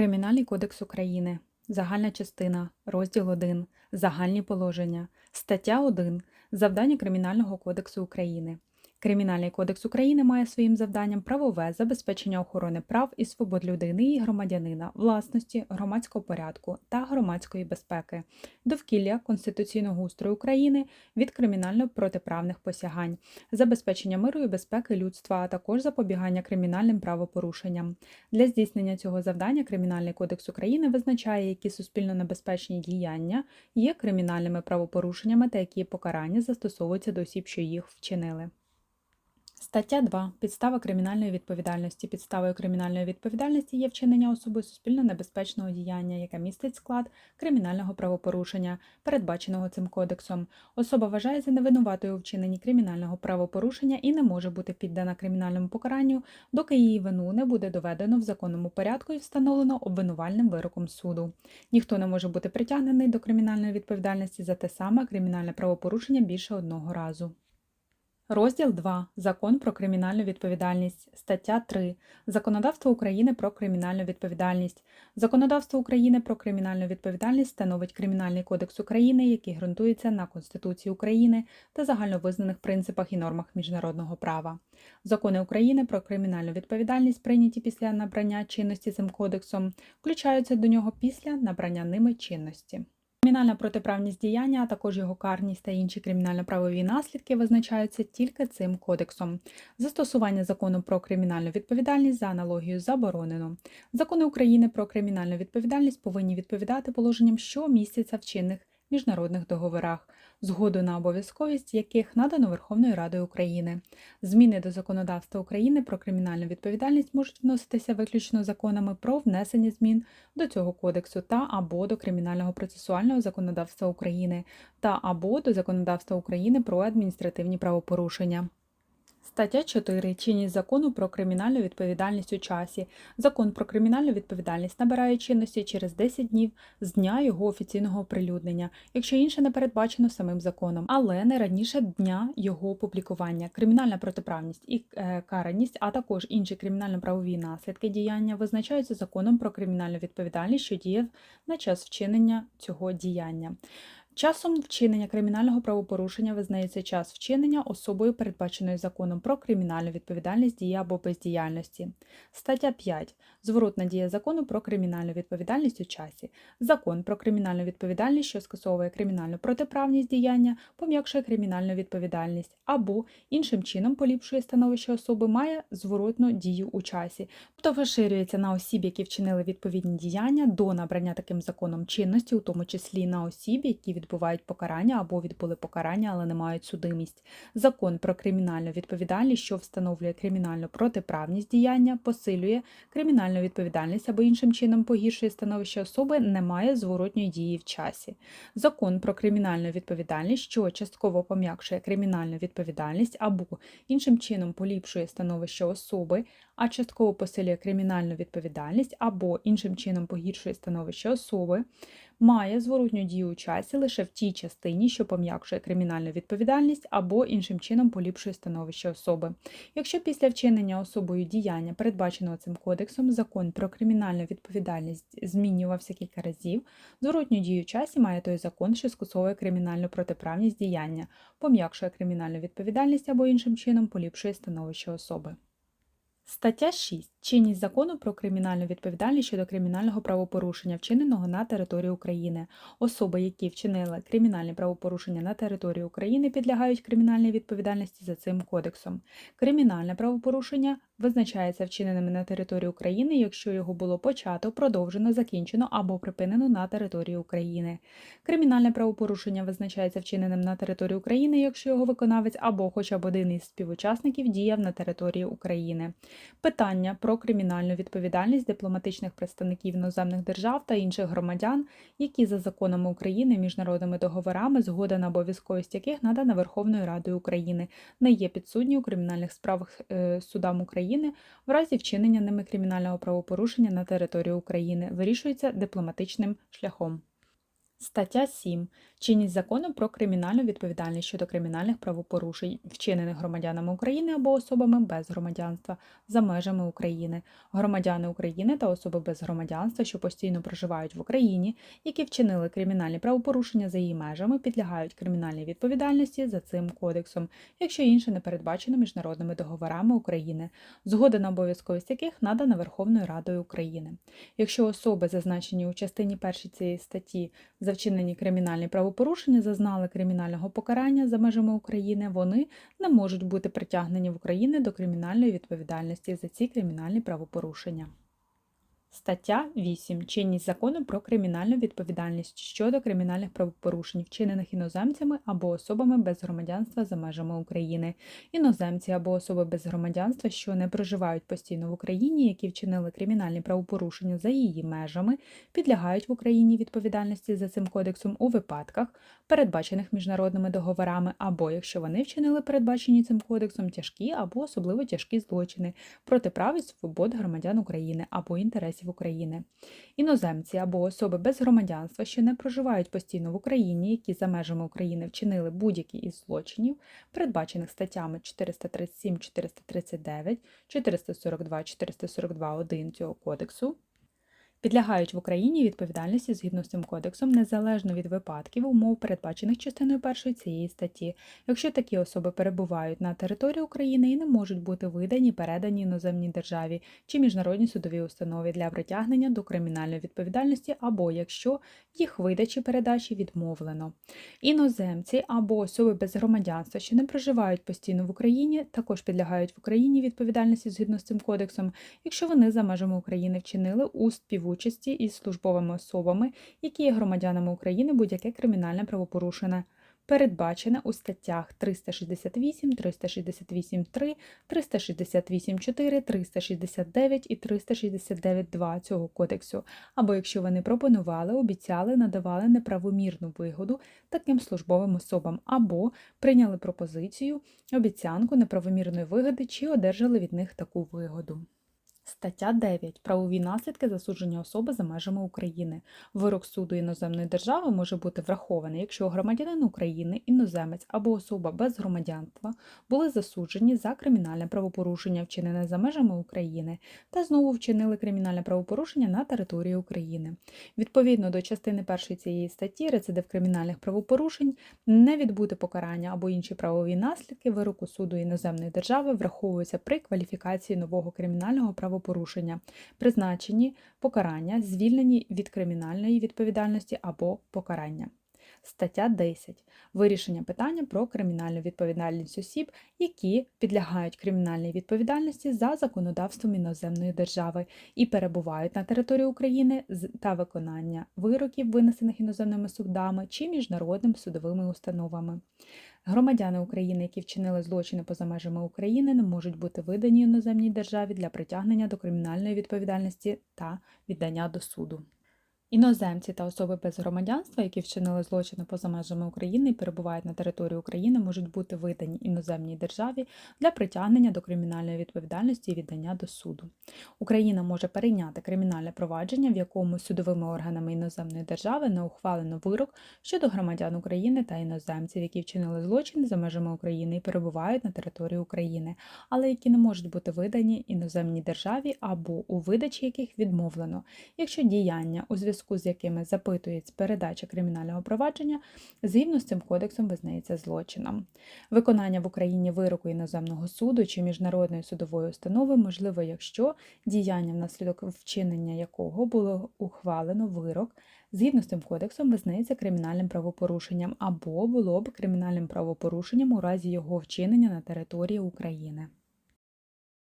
Кримінальний кодекс України. Загальна частина. Розділ 1. Загальні положення. Стаття 1. Завдання Кримінального кодексу України. Кримінальний кодекс України має своїм завданням правове забезпечення охорони прав і свобод людини і громадянина, власності, громадського порядку та громадської безпеки, довкілля конституційного устрою України від кримінально-протиправних посягань, забезпечення миру і безпеки людства, а також запобігання кримінальним правопорушенням. Для здійснення цього завдання Кримінальний кодекс України визначає, які суспільно небезпечні діяння є кримінальними правопорушеннями та які покарання застосовуються до осіб, що їх вчинили. Стаття 2. Підстава кримінальної відповідальності. Підставою кримінальної відповідальності є вчинення особою суспільно небезпечного діяння, яке містить склад кримінального правопорушення, передбаченого цим кодексом. Особа вважається невинуватою у вчиненні кримінального правопорушення і не може бути піддана кримінальному покаранню, доки її вину не буде доведено в законному порядку і встановлено обвинувальним вироком суду. Ніхто не може бути притягнений до кримінальної відповідальності за те саме кримінальне правопорушення більше одного разу. Розділ 2. Закон про кримінальну відповідальність. Стаття 3. Законодавство України про кримінальну відповідальність. Законодавство України про кримінальну відповідальність становить Кримінальний кодекс України, який ґрунтується на Конституції України та загальновизнаних принципах і нормах міжнародного права. Закони України про кримінальну відповідальність, прийняті після набрання чинності цим кодексом, включаються до нього після набрання ними чинності. Кримінальна протиправність діяння, а також його карність та інші кримінально-правові наслідки визначаються тільки цим кодексом. Застосування закону про кримінальну відповідальність за аналогію заборонено. Закони України про кримінальну відповідальність повинні відповідати положенням, що містяться в чинних міжнародних договорах, згоду на обов'язковість яких надано Верховною Радою України. Зміни до законодавства України про кримінальну відповідальність можуть вноситися виключно законами про внесення змін до цього кодексу та або до кримінального процесуального законодавства України та або до законодавства України про адміністративні правопорушення. Стаття 4. Чинність закону про кримінальну відповідальність у часі. Закон про кримінальну відповідальність набирає чинності через 10 днів з дня його офіційного оприлюднення, якщо інше не передбачено самим законом, але не раніше дня його опублікування. Кримінальна протиправність і е, караність, а також інші кримінально-правові наслідки діяння визначаються законом про кримінальну відповідальність, що діє на час вчинення цього діяння. Часом вчинення кримінального правопорушення визнається час вчинення особою, передбаченою законом про кримінальну відповідальність дії або бездіяльності. Стаття 5. Зворотна дія закону про кримінальну відповідальність у часі. Закон про кримінальну відповідальність, що скасовує кримінальну протиправність діяння, пом'якшує кримінальну відповідальність або іншим чином поліпшує становище особи, має зворотну дію у часі, тобто розширюється на осіб, які вчинили відповідні діяння до набрання таким законом чинності, у тому числі на осіб, які відбувають покарання або відбули покарання, але не мають судимість. Закон про кримінальну відповідальність, що встановлює кримінальну протиправність діяння, посилює кримінальну відповідальність або іншим чином погіршує становище особи, не має зворотньої дії в часі. Закон про кримінальну відповідальність, що частково пом'якшує кримінальну відповідальність або іншим чином поліпшує становище особи, а частково посилює кримінальну відповідальність або іншим чином погіршує становище особи, має зворотню дію у часі лише в тій частині, що пом'якшує кримінальну відповідальність або іншим чином поліпшує становище особи. Якщо після вчинення особою діяння, передбаченого цим кодексом, закон про кримінальну відповідальність змінювався кілька разів, зворотню дію у часі має той закон, що скасовує кримінальну протиправність діяння, пом'якшує кримінальну відповідальність або іншим чином поліпшує становище особи. Стаття 6. Чинність закону про кримінальну відповідальність щодо кримінального правопорушення, вчиненого на території України. Особи, які вчинили кримінальні правопорушення на території України, підлягають кримінальній відповідальності за цим кодексом. Кримінальне правопорушення визначається вчиненими на території України, якщо його було почато, продовжено, закінчено або припинено на території України. Кримінальне правопорушення визначається вчиненим на території України, якщо його виконавець або хоча б один із співучасників діяв на території України. Питання про кримінальну відповідальність дипломатичних представників іноземних держав та інших громадян, які за законами України, міжнародними договорами, згода на обов'язковість яких надана Верховною Радою України, не є підсудні у кримінальних справах е, судам України в разі вчинення ними кримінального правопорушення на території України, вирішується дипломатичним шляхом. Стаття 7. Чинність закону про кримінальну відповідальність щодо кримінальних правопорушень, вчинених громадянами України або особами без громадянства за межами України, громадяни України та особи без громадянства, що постійно проживають в Україні, які вчинили кримінальні правопорушення за її межами, підлягають кримінальній відповідальності за цим кодексом, якщо інше не передбачено міжнародними договорами України, згода на обов'язковість яких надана Верховною Радою України. Якщо особи, зазначені у частині першій цієї статті, за вчинені кримінальні правопорушення зазнали кримінального покарання за межами України, вони не можуть бути притягнені в Україні до кримінальної відповідальності за ці кримінальні правопорушення. Стаття 8. Чинність закону про кримінальну відповідальність щодо кримінальних правопорушень, вчинених іноземцями або особами без громадянства за межами України. Іноземці або особи без громадянства, що не проживають постійно в Україні, які вчинили кримінальні правопорушення за її межами, підлягають в Україні відповідальності за цим кодексом у випадках, передбачених міжнародними договорами, або якщо вони вчинили передбачені цим кодексом тяжкі або особливо тяжкі злочини проти прав і свобод громадян України або інтересів України. Іноземці або особи без громадянства, що не проживають постійно в Україні, які за межами України вчинили будь-які із злочинів, передбачених статтями 437, 439, 442, 442 1 цього кодексу, підлягають в Україні відповідальності згідно з цим кодексом незалежно від випадків умов, передбачених частиною першої цієї статті, якщо такі особи перебувають на території України і не можуть бути видані, передані іноземній державі чи міжнародній судовій установі для притягнення до кримінальної відповідальності, або якщо їх видачі передачі відмовлено. Іноземці або особи без громадянства, що не проживають постійно в Україні, також підлягають в Україні відповідальності згідно з цим кодексом, якщо вони за межами України вчинили у співучасті із службовими особами, які є громадянами України будь-яке кримінальне правопорушене. Передбачене у статтях 368, 368.3, 368.4, 369 і 369.2 цього кодексу, або якщо вони пропонували, обіцяли, надавали неправомірну вигоду таким службовим особам, або прийняли пропозицію, обіцянку неправомірної вигоди чи одержали від них таку вигоду. Стаття 9. Правові наслідки засудження особи за межами України. Вирок суду іноземної держави може бути врахований, якщо громадянин України, іноземець або особа без громадянства були засуджені за кримінальне правопорушення, вчинене за межами України, та знову вчинили кримінальне правопорушення на території України. Відповідно до частини першої цієї статті, рецидив кримінальних правопорушень не відбути покарання або інші правові наслідки вироку суду іноземної держави враховуються при кваліфікації нового кримінального правопорушення правопорушення, призначені покарання, звільнені від кримінальної відповідальності або покарання. Стаття 10. Вирішення питання про кримінальну відповідальність осіб, які підлягають кримінальній відповідальності за законодавством іноземної держави і перебувають на території України та виконання вироків, винесених іноземними судами чи міжнародними судовими установами. Громадяни України, які вчинили злочини поза межами України, не можуть бути видані іноземній державі для притягнення до кримінальної відповідальності та віддання до суду. Іноземці та особи без громадянства, які вчинили злочини поза межами України і перебувають на території України, можуть бути видані іноземній державі для притягнення до кримінальної відповідальності і віддання до суду. Україна може перейняти кримінальне провадження, в якому судовими органами іноземної держави не ухвалено вирок щодо громадян України та іноземців, які вчинили злочини за межами України і перебувають на території України, але які не можуть бути видані іноземній державі або у видачі яких відмовлено, якщо діяння у зв'язку зв'язку з якими запитується передача кримінального провадження, згідно з цим кодексом визнається злочином. Виконання в Україні вироку іноземного суду чи міжнародної судової установи можливо, якщо діяння, внаслідок вчинення якого було ухвалено вирок, згідно з цим кодексом визнається кримінальним правопорушенням або було б кримінальним правопорушенням у разі його вчинення на території України.